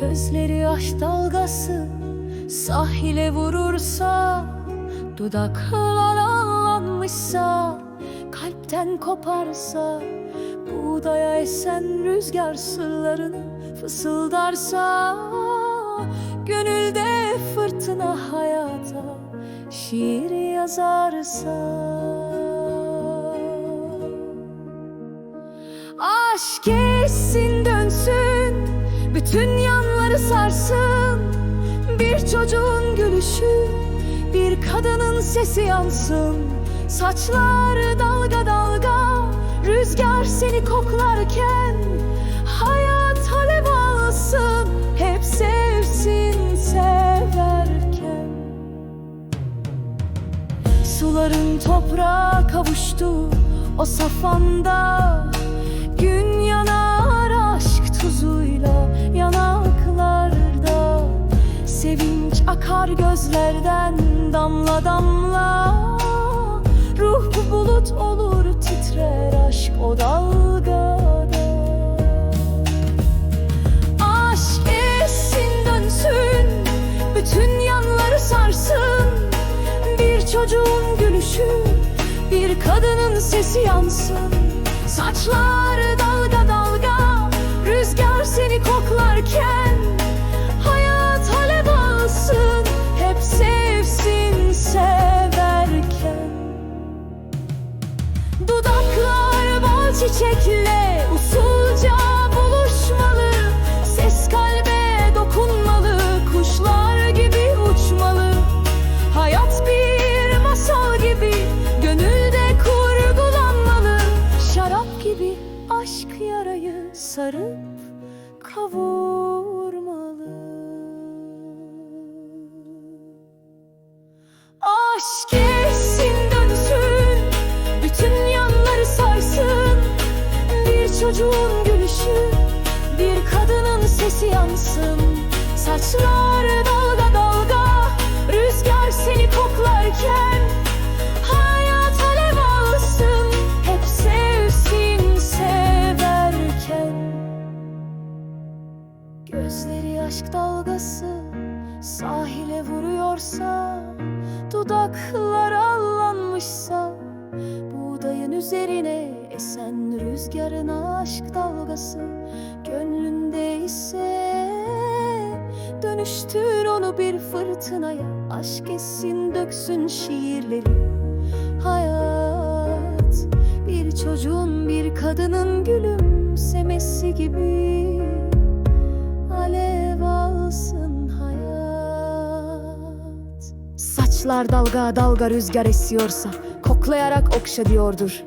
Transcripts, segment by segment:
Gözleri dalgası sahile vurursa Dudaklar anlanmışsa kalpten koparsa Buğdaya esen rüzgar sırlarını fısıldarsa Gönülde fırtına hayata şiir yazarsa. Aşk etsin dönsün Bütün yanları sarsın. Bir çocuğun gülüşü Bir kadının sesi yansın Saçlar dalga dalga Rüzgar seni koklarken Hayat alev alsın Hep sevsin severken. Suların toprağa kavuştu o safanda Gün yanar aşk tuzuyla yanaklarda. Sevinç akar gözlerden damla damla Ruh bulut olur titrer aşk o dalgada. Aşk essin dönsün Bütün yanları sarsın. Bir çocuğun gülüşü Bir kadının sesi yansın. Saçlar dalga dalga Rüzgar seni koklarken çiçekle usulca buluşmalı Ses kalbe dokunmalı Kuşlar gibi uçmalı. Hayat bir masal gibi Gönülde kurgulanmalı. Şarap gibi aşk yarayı sarıp kavurmalı. Aşk çocuğun gülüşü. Bir kadının sesi yansın. Saçlar dalga dalga Rüzgar seni koklarken. Hayat alev alsın Hep sevsin severken. Gözleri aşk dalgası sahile vuruyorsa Dudaklar allanmışsa Buğdayın üzerine esen rüzgarın aşk dalgası. Gönlünde ise Dönüştür onu bir fırtınaya. Aşk etsin döksün şiirleri. Hayat bir çocuğun bir kadının gülümsemesi gibi Alev alsın hayat. Saçlar dalga dalga rüzgar esiyorsa Koklayarak okşa diyordur.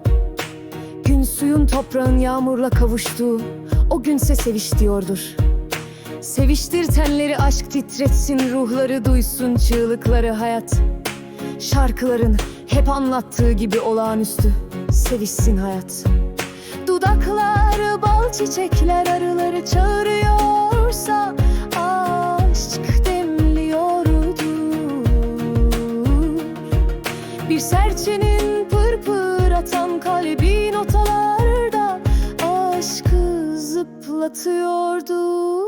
Gün suyun toprağın yağmurla kavuştuğu O günse seviş diyordur. Seviştir tenleri aşk titretsin Ruhları duysun çığlıkları hayat. Şarkıların hep anlattığı gibi olağanüstü Sevişsin hayat. Dudaklar bal çiçekler arıları çağırıyorsa zıplatıyordur